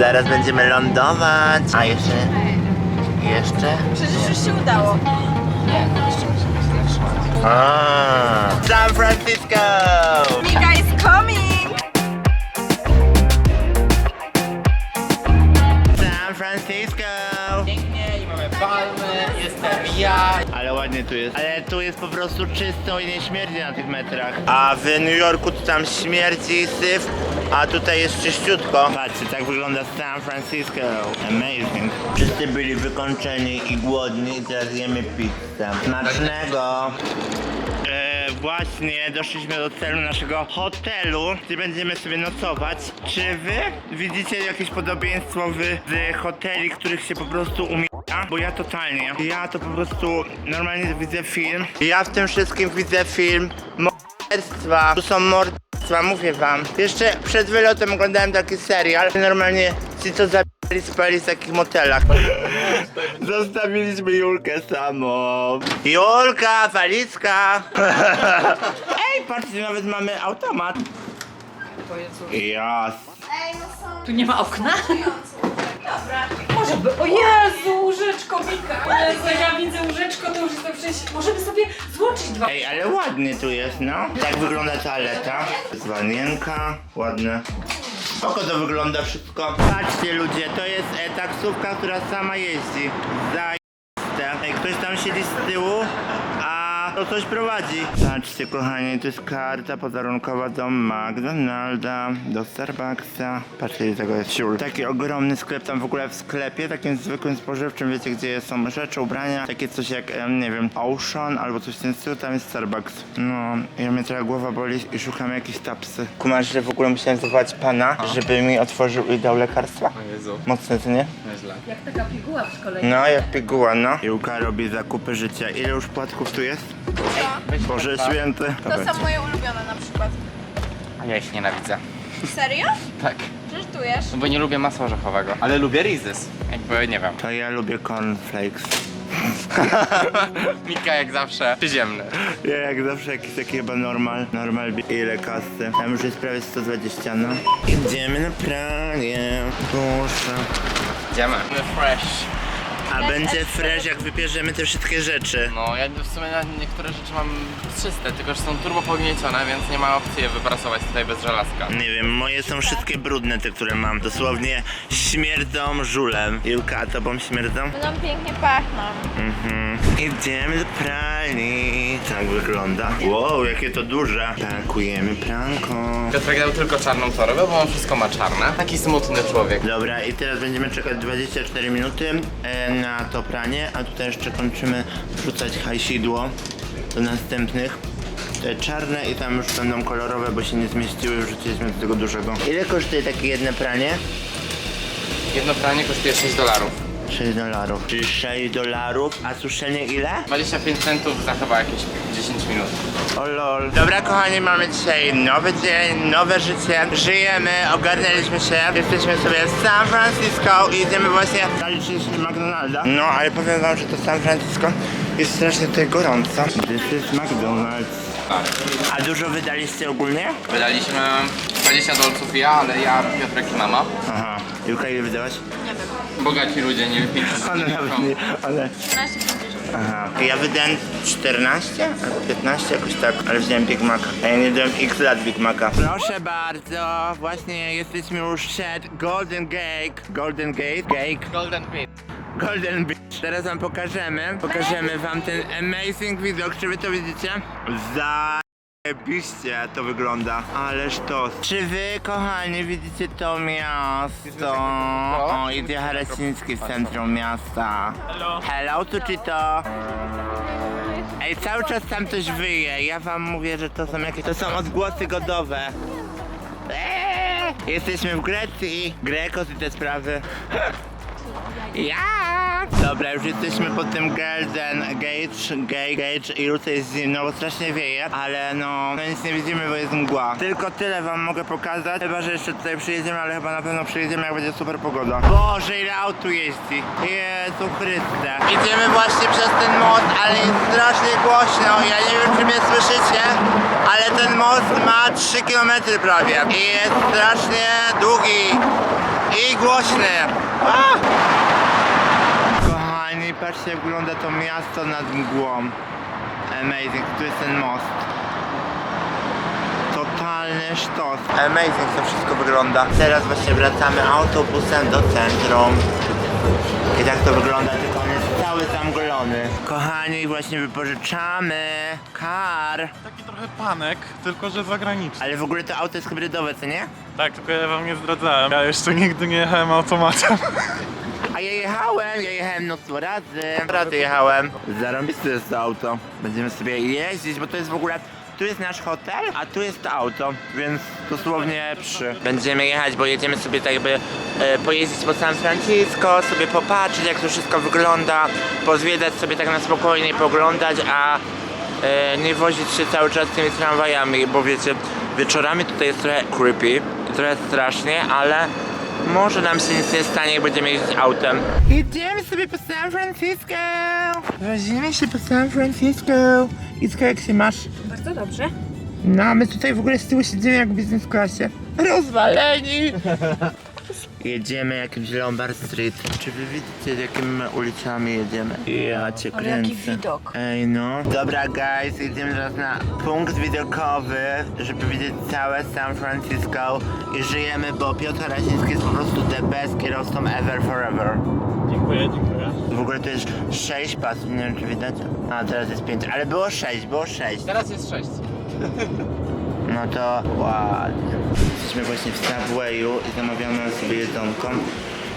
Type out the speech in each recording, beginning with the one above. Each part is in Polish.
Zaraz będziemy lądować. A jeszcze? Jeszcze? Przecież już się udało. A, San Francisco! Mika is coming! San Francisco! Pięknie i mamy palmy, jestem ja. Ale ładnie tu jest. Ale tu jest po prostu czysto i nie śmierdzi na tych metrach. A w New Yorku to tam śmierdzi i syf, a tutaj jest czyściutko. Patrzcie, tak wygląda San Francisco. Amazing. Wszyscy byli wykończeni i głodni i teraz jemy pizzę. Smacznego! E, właśnie doszliśmy do celu naszego hotelu, gdzie będziemy sobie nocować. Czy wy widzicie jakieś podobieństwo w, z hoteli, których się po prostu umie... Bo ja totalnie. Ja to po prostu normalnie widzę film. Ja w tym wszystkim widzę film morderstwa. Tu są morderstwa, mówię wam. Jeszcze przed wylotem oglądałem taki serial. Normalnie ci co zabili spali w takich motelach. Zostawiliśmy Julkę samą. Julka, walizka. Ej, patrzcie, nawet mamy automat. Jas. Tu nie ma okna? Może by... O Jezu, łóżeczko Mika! O Jezu, ja widzę łóżeczko, to już jestem przecież... Możemy sobie złączyć dwa... Ej, ale ładnie tu jest, no. Tak wygląda toaleta. Zwanienka, ładne. Oko to wygląda wszystko. Patrzcie ludzie, to jest e, taksówka, która sama jeździ. Zajiste. Ej, ktoś tam siedzi z tyłu, to coś prowadzi. Patrzcie kochani, to jest karta podarunkowa do McDonalda, do Starbucksa. Patrzcie, ile tego jest siul. Taki ogromny sklep tam w ogóle w sklepie, takim zwykłym spożywczym, wiecie gdzie są rzeczy, ubrania, takie coś jak, em, nie wiem, Ocean albo coś w tym stylu, tam jest Starbucks. No, i mnie trochę głowa boli i szukam jakiejś tapsy. Kumasz, że w ogóle musiałem zawołać pana, żeby mi otworzył i dał lekarstwa? O Jezu, Mocne, to nie? nieźle. Jak taka piguła w szkole. No, jak piguła, no. Jułka robi zakupy życia. Ile już płatków tu jest? Boże święty. To są moje ulubione na przykład. Ja ich nienawidzę. Serio? Tak. Żartujesz? No bo nie lubię masła orzechowego. Ale lubię Rizes. Jakby, nie wiem. To ja lubię cornflakes. Mika jak zawsze przyziemny. Ja jak zawsze jakiś taki chyba normal, normal bi- ile kasy. Tam już jest prawie 120, no. Idziemy na pranie. Boże. Idziemy. Fresh. A będzie fresh jak wybierzemy te wszystkie rzeczy. No, ja w sumie na niektóre rzeczy mam czyste, tylko że są turbo pogniecione, więc nie ma opcji je wyprasować tutaj bez żelazka. Nie wiem, moje są wszystkie brudne, te, które mam. Dosłownie śmierdzą żulem. Julka, a tobą śmierdzą? Będą pięknie pachną. Mhm. Idziemy do pralni. Tak wygląda. Wow, jakie to duże. Pakujemy pranką. Piotrek dał tylko czarną torbę, bo on wszystko ma czarne. Taki smutny człowiek. Dobra, i teraz będziemy czekać 24 minuty e, na to pranie, a tutaj jeszcze kończymy wrzucać hajsidło do następnych. Te czarne i tam już będą kolorowe, bo się nie zmieściły, wrzuciliśmy do tego dużego. Ile kosztuje takie jedno pranie? Jedno pranie kosztuje 6 dolarów. 6 dolarów. Czyli 6 dolarów, a suszenie ile? 25 centów za chyba jakieś 10 minut. O lol. Dobra kochani, mamy dzisiaj nowy dzień, nowe życie. Żyjemy, ogarnęliśmy się. Jesteśmy sobie w San Francisco i idziemy właśnie zaliczyć McDonalda. No, ale powiem wam, że to San Francisco jest strasznie tutaj gorąco. This is McDonald's. A dużo wydaliście ogólnie? Wydaliśmy 20 dolców ja, ale ja, Piotrek i mama. Aha. Julka, ile wydałaś? Bogaci ludzie, nie wiem. One nawet nie, one... 13,50. Aha. Ja wydałem 14 albo 15 jakoś tak, ale wziąłem Big Mac. A ja nie dałem x lat Big Maca. Proszę bardzo, właśnie jesteśmy już przed Golden Gate. Golden Gate? Gate? Golden Pit. Golden Beach. Teraz wam pokażemy. Pokażemy wam ten amazing widok. Czy wy to widzicie? Zajebiście to wygląda. Ależ to. Czy wy, kochani, widzicie to miasto? O, idzie Harasiński w centrum miasta. Hello. Hello, tu czy to? Ej, cały czas tam coś wyje. Ja wam mówię, że to są jakieś... To są odgłosy godowe. Eee, jesteśmy w Grecji. Grekos i te sprawy. Ja! Dobra, już jesteśmy pod tym Golden Gate, Gate, Gate i tutaj jest zimno, bo strasznie wieje, ale no, no nic nie widzimy, bo jest mgła. Tylko tyle wam mogę pokazać, chyba, że jeszcze tutaj przyjedziemy, ale chyba na pewno przyjedziemy, jak będzie super pogoda. Boże, ile aut tu jeździ. Jezu Chryste. Idziemy właśnie przez ten most, ale jest strasznie głośno, ja nie wiem, czy mnie słyszycie, ale ten most ma 3 km prawie i jest strasznie długi. I głośny. A! Patrzcie jak wygląda to miasto nad mgłą. Amazing, tu jest ten most. Totalny sztos. Amazing to wszystko wygląda. Teraz właśnie wracamy autobusem do centrum. I tak to wygląda, tylko on jest cały zamglony. Kochani, właśnie wypożyczamy kar. Taki trochę panek, tylko że zagraniczny. Ale w ogóle to auto jest hybrydowe, co nie? Tak, tylko ja wam nie zdradzałem. Ja jeszcze nigdy nie jechałem automatem. A ja jechałem, ja jechałem mnóstwo razy. Razy jechałem. Zarąbiste jest to auto. Będziemy sobie jeździć, bo to jest w ogóle... Tu jest nasz hotel, a tu jest to auto, więc dosłownie przy. Będziemy jechać, bo jedziemy sobie tak jakby e, pojeździć po San Francisco, sobie popatrzeć jak to wszystko wygląda, pozwiedzać sobie tak na spokojnie, poglądać, a e, nie wozić się cały czas tymi tramwajami, bo wiecie, wieczorami tutaj jest trochę creepy, trochę strasznie, ale może nam się nic nie stanie, jak będziemy jeździć autem. Idziemy sobie po San Francisco! Wozimy się po San Francisco. Iska, jak się masz? Bardzo dobrze. No, a my tutaj w ogóle z tyłu siedzimy jak w biznes klasie. Rozwaleni! Jedziemy jakimś Lombard Street. Czy wy widzicie, jakimi ulicami jedziemy? Ja cię Ale kręcę. jaki widok. Ej no. Dobra guys, jedziemy teraz na punkt widokowy, żeby widzieć całe San Francisco i żyjemy, bo Piotr Raziński jest po prostu the best kierowcą ever forever. Dziękuję, dziękuję. W ogóle to jest 6 pasów, nie wiem czy widać. A teraz jest 5, ale było 6, było 6. Teraz jest 6. No to ładnie. Jesteśmy właśnie w Subwayu i zamawiamy sobie jedzonko.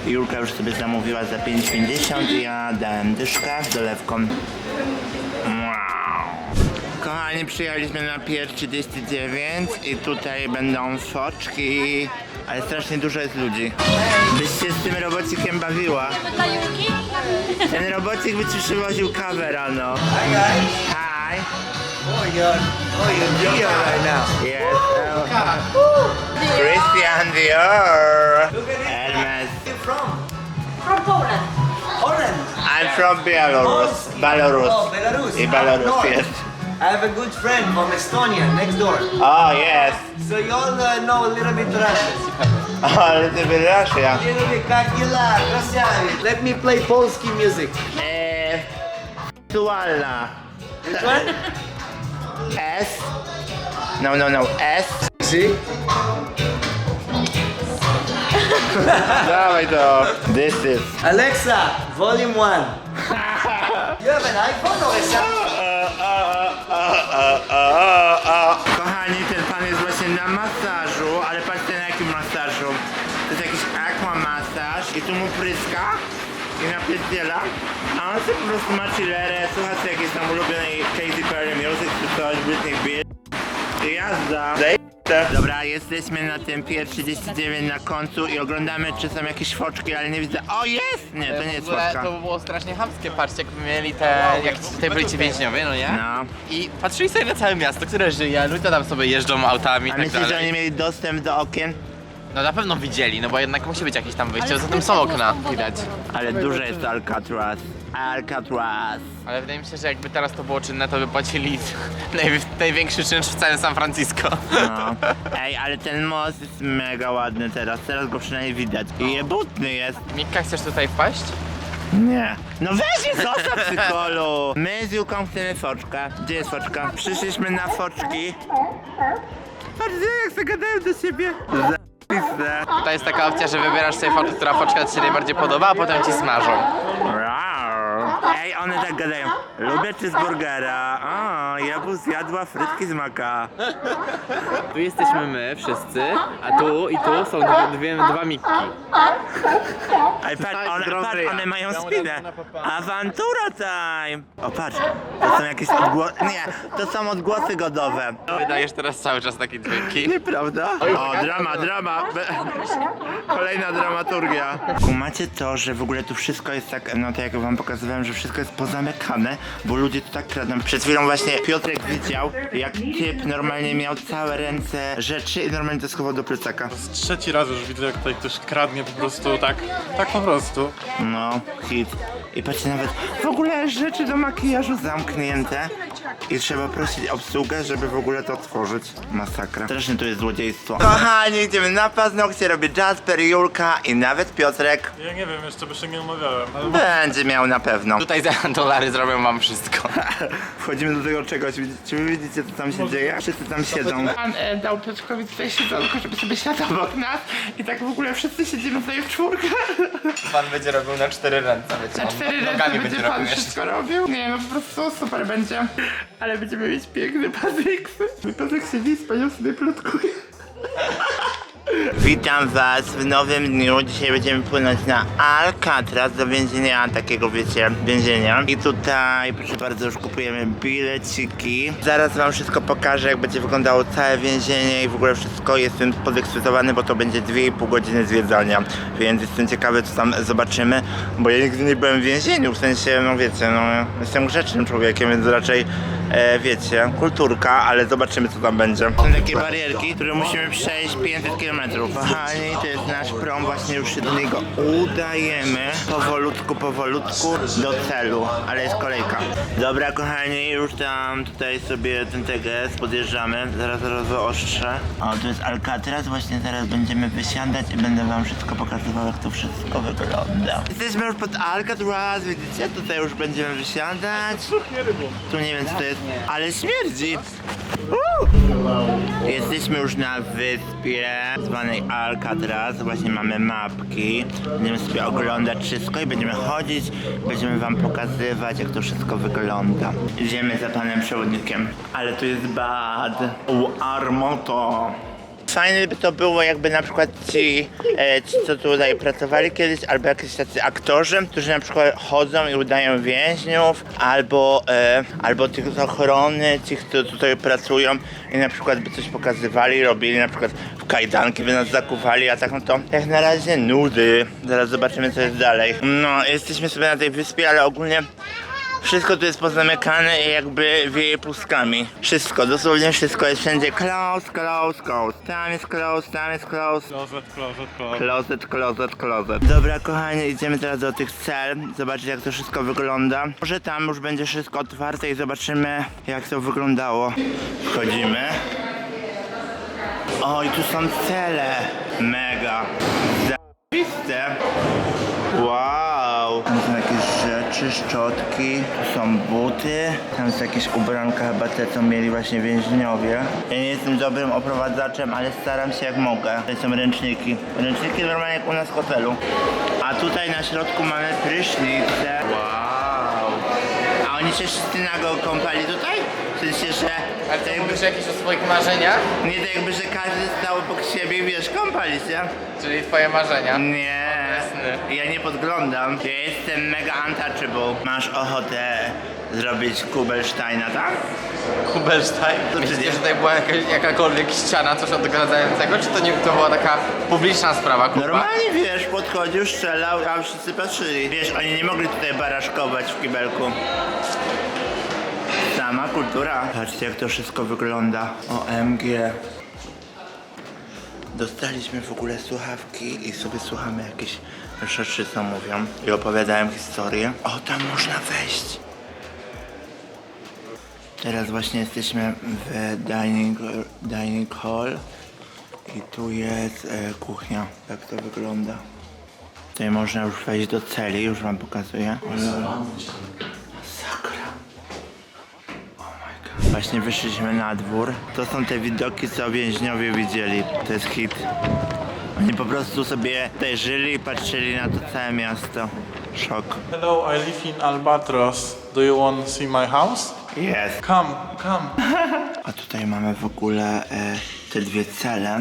Julka już sobie zamówiła za 5,50 i ja dałem dyszkę z dolewką. Wow. Kochani, przyjechaliśmy na pier 39 i tutaj będą soczki, ale strasznie dużo jest ludzi. Byś się z tym robocikiem bawiła. Ten robocik by ci przywoził kawę rano. Hi guys. Hi. Oh, you're, oh, you're Dior right now. Yes. uh, Christian Dior. Hermes. Where from? From Poland. Holland. I'm from Belarus. Belarus. Oh, Belarus. In Belarus, North. yes. I have a good friend from Estonia, next door. Oh, yes. So you all uh, know a little bit Russian. Oh, little bit Russia. A little bit kakila, krasiavi. Let me play Polski music. Eh, Tualna. Which one? S. No, no, no. S. See? Dawaj to. This is. Alexa, volume one. you have an iPhone or a Samsung? Kochani, ten pan jest właśnie na masażu, prostu ma chillerę, słucha sobie jakiejś tam ulubionej Katy Perry music czy coś, Britney Spears i jazda. Dobra, jesteśmy na tym pier 39 na końcu i oglądamy czy są jakieś foczki, ale nie widzę. O jest! Nie, to nie jest w ogóle foczka. to było strasznie chamskie, patrzcie jakby mieli te, jak tutaj byli ci więźniowie, no nie? No. I patrzyli sobie na całe miasto, które żyje, ludzie tam sobie jeżdżą autami i A tak myślisz, że dalej. oni mieli dostęp do okien? No na pewno widzieli, no bo jednak musi być jakieś tam wyjście, za tym są okna, widać. Ale duże jest to Alcatraz. Alcatraz. Ale wydaje mi się, że jakby teraz to było czynne, to by płacili naj, największy czynsz w całym San Francisco. No. Ej, ale ten most jest mega ładny teraz. Teraz go przynajmniej widać. I jebutny jest. Mika, chcesz tutaj wpaść? Nie. No weź je zostaw przy kolu. My z Juką chcemy foczkę. Gdzie jest foczka? Przyszliśmy na foczki. Patrzcie jak sobie gadają do siebie. Tutaj jest taka opcja, że wybierasz sobie foczkę, która ci się najbardziej podoba, a potem ci smażą. One tak gadają. Lubię cheeseburgera. O, ja bym zjadła frytki z maka. Tu jesteśmy my wszyscy, a tu i tu są dwie, dwie, dwa Mikki. Ej, patrz, one, patrz, one mają spinę. Awantura time! O, patrz, to są jakieś odgłosy. Nie, to są odgłosy godowe. Wydajesz teraz cały czas takie dźwięki. Nieprawda? O, drama, drama. Kolejna dramaturgia. Kumacie to, że w ogóle tu wszystko jest tak, no tak jak wam pokazywałem, że wszystko wszystko jest pozamykane, bo ludzie tu tak kradną. Przed chwilą właśnie Piotrek widział, jak typ normalnie miał całe ręce rzeczy i normalnie to schował do plecaka. Trzeci raz już widzę, jak tutaj ktoś kradnie po prostu tak, tak po prostu. No, hit. I patrzcie, nawet w ogóle rzeczy do makijażu zamknięte. I trzeba prosić obsługę, żeby w ogóle to otworzyć. Masakra. Strasznie to jest złodziejstwo. Kochani, idziemy na paznokcie, robię Jasper, Julka i nawet Piotrek. Ja nie wiem, jeszcze by się nie umawiałem. Ale Będzie miał na pewno. Tutaj za dolary zrobią wam wszystko. Wchodzimy do tego czegoś. Widzicie- Czy wy widzicie, co tam się dzieje? Wszyscy tam siedzą. Pan e, dał Piotrkowi tutaj siedzonko, żeby sobie siadł obok nas. I tak w ogóle wszyscy siedzimy tutaj w czwórkę. Pan będzie robił na cztery ręce, wiecie. Na cztery razy będzie pan wszystko robił. Nie no, po prostu super będzie. Ale będziemy mieć piękny pazyksy. Mój pazyk siedzi, wspaniał sobie plotkuje. Witam was w nowym dniu. Dzisiaj będziemy płynąć na Alcatraz do więzienia, takiego wiecie, więzienia. I tutaj, proszę bardzo, już kupujemy bileciki. Zaraz wam wszystko pokażę, jak będzie wyglądało całe więzienie i w ogóle wszystko. Jestem podekscytowany, bo to będzie 2,5 godziny zwiedzania. Więc jestem ciekawy, co tam zobaczymy, bo ja nigdy nie byłem w więzieniu, w sensie, no wiecie, no jestem grzecznym człowiekiem, więc raczej, e, wiecie, kulturka, ale zobaczymy, co tam będzie. Są takie barierki, które musimy przejść 500 km. Kochani, to jest nasz prom, właśnie już się do niego udajemy. Powolutku, powolutku do celu, ale jest kolejka. Dobra, kochani, już tam tutaj sobie ten teges podjeżdżamy. Zaraz rozostrzę. O, to jest Alcatraz, właśnie teraz będziemy wysiadać i będę wam wszystko pokazywał, jak to wszystko wygląda. Jesteśmy już pod Alcatraz, widzicie? Tutaj już będziemy wysiadać. Tu nie wiem, co to jest, ale śmierdzi. Jesteśmy już na wyspie zwanej Alcatraz. Właśnie mamy mapki. Będziemy sobie oglądać wszystko i będziemy chodzić. Będziemy wam pokazywać, jak to wszystko wygląda. Idziemy za panem przewodnikiem. Ale tu jest bad. U Armoto. Fajne by to było, jakby na przykład ci, e, ci, co tutaj pracowali kiedyś, albo jakieś tacy aktorzy, którzy na przykład chodzą i udają więźniów, albo, e, albo tych z ochrony, ci, którzy tutaj pracują i na przykład by coś pokazywali, robili na przykład w kajdanki, by nas zakuwali, a tak no to jak na razie nudy. Zaraz zobaczymy, co jest dalej. No, jesteśmy sobie na tej wyspie, ale ogólnie wszystko tu jest pozamykane i jakby wieje pustkami. Wszystko, dosłownie wszystko jest wszędzie close, close, close. Tam jest close, tam jest close. Closet, closet, closet. Closet, closet, closet. Dobra, kochani, idziemy teraz do tych cel, zobaczyć jak to wszystko wygląda. Może tam już będzie wszystko otwarte i zobaczymy jak to wyglądało. Wchodzimy. O, i tu są cele. Mega. Zajebiste. Wow! Rzeczy, szczotki, tu są buty, tam są jakieś ubranka chyba te, co mieli właśnie więźniowie. Ja nie jestem dobrym oprowadzaczem, ale staram się jak mogę. Tutaj są ręczniki. Ręczniki normalnie jak u nas w hotelu. A tutaj na środku mamy prysznice. Wow! A oni się wszyscy nago kąpali tutaj? W sensie, że... Ale ty mówisz jakieś o swoich marzeniach? Nie tak jakby, że każdy stał obok siebie i wiesz, kąpali się. Czyli twoje marzenia? Nie, Jasne. ja nie podglądam. Ja jestem mega untouchable. Masz ochotę zrobić Kubelsteina, tak? Kubelstein? To przecież- że tutaj była jakaś, jakakolwiek ściana, coś odgradzającego, czy to nie to była taka publiczna sprawa, kupa? Normalnie wiesz, podchodził, strzelał, a wszyscy patrzyli. Wiesz, oni nie mogli tutaj baraszkować w kibelku. Sama kultura. Patrzcie jak to wszystko wygląda. OMG. Dostaliśmy w ogóle słuchawki i sobie słuchamy jakieś rzeczy, co mówią. I opowiadają historię. O, tam można wejść. Teraz właśnie jesteśmy w dining, dining hall. I tu jest e, kuchnia. Tak to wygląda. Tutaj można już wejść do celi, już wam pokazuję. Sakra. Oh my god. Właśnie wyszliśmy na dwór. To są te widoki, co więźniowie widzieli. To jest hit. Oni po prostu sobie tutaj żyli i patrzyli na to całe miasto. Szok. Hello, I live in Albatros. Do you want to see my house? Jest. Come, come. A tutaj mamy w ogóle e, te dwie cele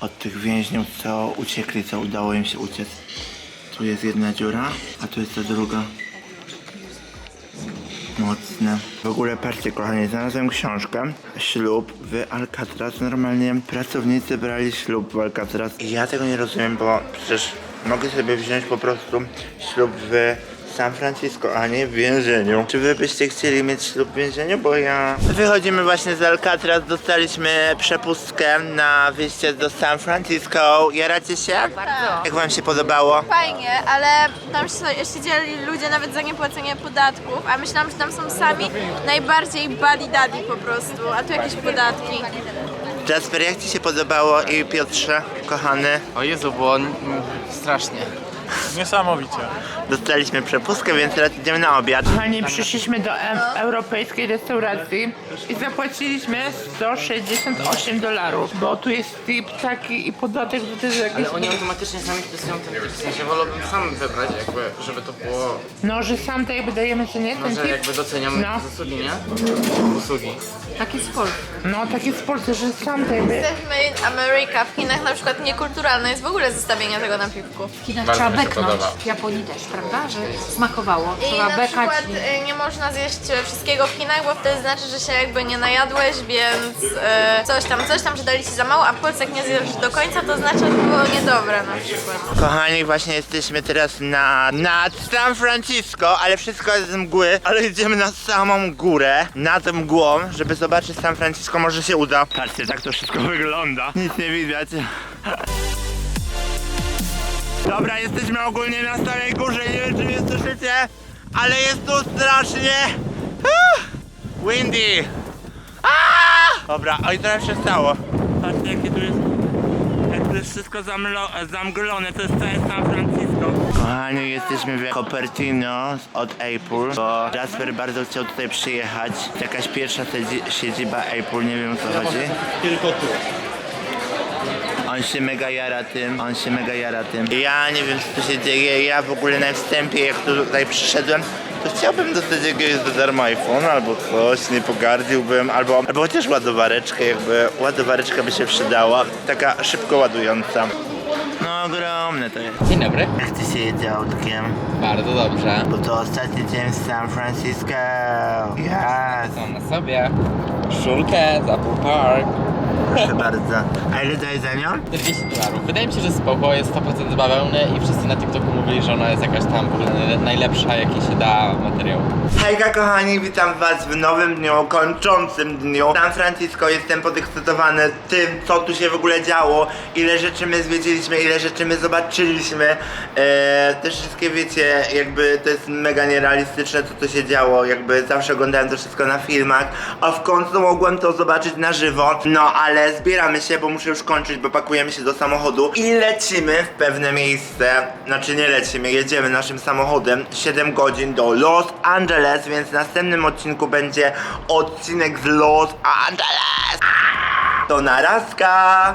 od tych więźniów, co uciekli, co udało im się uciec. Tu jest jedna dziura, a tu jest ta druga. Mocne. W ogóle patrzcie kochani, znalazłem książkę Ślub w Alcatraz. Normalnie pracownicy brali ślub w Alcatraz. I ja tego nie rozumiem, bo przecież mogę sobie wziąć po prostu ślub w San Francisco, a nie w więzieniu. Czy wy byście chcieli mieć ślub w więzieniu? Bo ja... Wychodzimy właśnie z Alcatraz, dostaliśmy przepustkę na wyjście do San Francisco. Jaracie się? Bardzo. Jak wam się podobało? Fajnie, ale tam si- siedzieli ludzie nawet za niepłacenie podatków, a myślałam, że tam są sami najbardziej buddy daddy po prostu, a tu jakieś podatki. Jasper, jak ci się podobało i Piotrze, kochany? O Jezu, było strasznie. Niesamowicie. Dostaliśmy przepustkę, więc teraz idziemy na obiad. Kochani, przyszliśmy do em- europejskiej restauracji i zapłaciliśmy 168 dolarów, bo tu jest tip taki i podatek, że to jest jakieś... Ale oni automatycznie sami wpisują ten tip, w sensie wolałbym sam wybrać jakby, żeby to było, No, że sam to jakby dajemy, co nie, no ten że tip? jakby doceniam No. zasługi, nie? Usługi. Taki sport. No, taki Polsce, że sam to jakby... Jesteśmy in America, w Chinach na przykład niekulturalne jest w ogóle zestawienie tego na piwku. Bardzo beknąć. podoba. W Japonii też, prawda? Że smakowało. I Trzeba na bekać. przykład y, nie można zjeść e, wszystkiego w Chinach, bo wtedy znaczy, że się jakby nie najadłeś, więc e, coś tam, coś tam, że dali ci za mało, a w Polsce jak nie zjesz do końca, to znaczy, że było niedobre na przykład. Kochani, właśnie jesteśmy teraz na, nad San Francisco, ale wszystko jest z mgły, ale idziemy na samą górę, nad mgłą, żeby zobaczyć San Francisco, może się uda. Patrzcie, tak to wszystko wygląda. Nic nie widać. Dobra, jesteśmy ogólnie na samej górze, nie wiem czy mnie słyszycie, ale jest tu strasznie ah, windy. Ah! Dobra, oj trochę się stało. Patrzcie jakie tu jest jak to jest wszystko zamlo- zamglone, to jest całe San Francisco. Kochani, jesteśmy w Cupertino od Apple, bo Jasper bardzo chciał tutaj przyjechać. Jakaś pierwsza siedzi- siedziba Apple, nie wiem o co chodzi. Tylko tu. On się mega jara tym, on się mega jara tym. Ja nie wiem co tu się dzieje, ja w ogóle na wstępie jak tu tutaj przyszedłem, to chciałbym dostać jakiegoś za darmo iPhone albo coś, nie pogardziłbym, albo, albo chociaż ładowareczkę, jakby ładowareczka by się przydała, taka szybko ładująca. No ogromne to jest. Dzień dobry. Jak ty się jedzie autkiem? Bardzo dobrze. Bo to ostatni dzień w San Francisco. Yes. Mam na sobie szulkę Apple Park. Proszę bardzo. A ile daje za nią? 40 dolarów. Wydaje mi się, że spoko, jest 100% bawełny i wszyscy na TikToku mówili, że ona jest jakaś tam w ogóle najle- najlepsza, jaki się da materiał. Hejka kochani, witam was w nowym dniu, kończącym dniu. San Francisco, jestem podekscytowany tym, co tu się w ogóle działo, ile rzeczy my zwiedziliśmy, ile rzeczy my zobaczyliśmy. Eee, te wszystkie wiecie, jakby to jest mega nierealistyczne, co tu się działo, jakby zawsze oglądałem to wszystko na filmach, a w końcu mogłem to zobaczyć na żywo. No ale zbieramy się, bo muszę już kończyć, bo pakujemy się do samochodu i lecimy w pewne miejsce. Znaczy nie lecimy, jedziemy naszym samochodem 7 godzin do Los Angeles, więc w następnym odcinku będzie odcinek z Los Angeles. To narazka!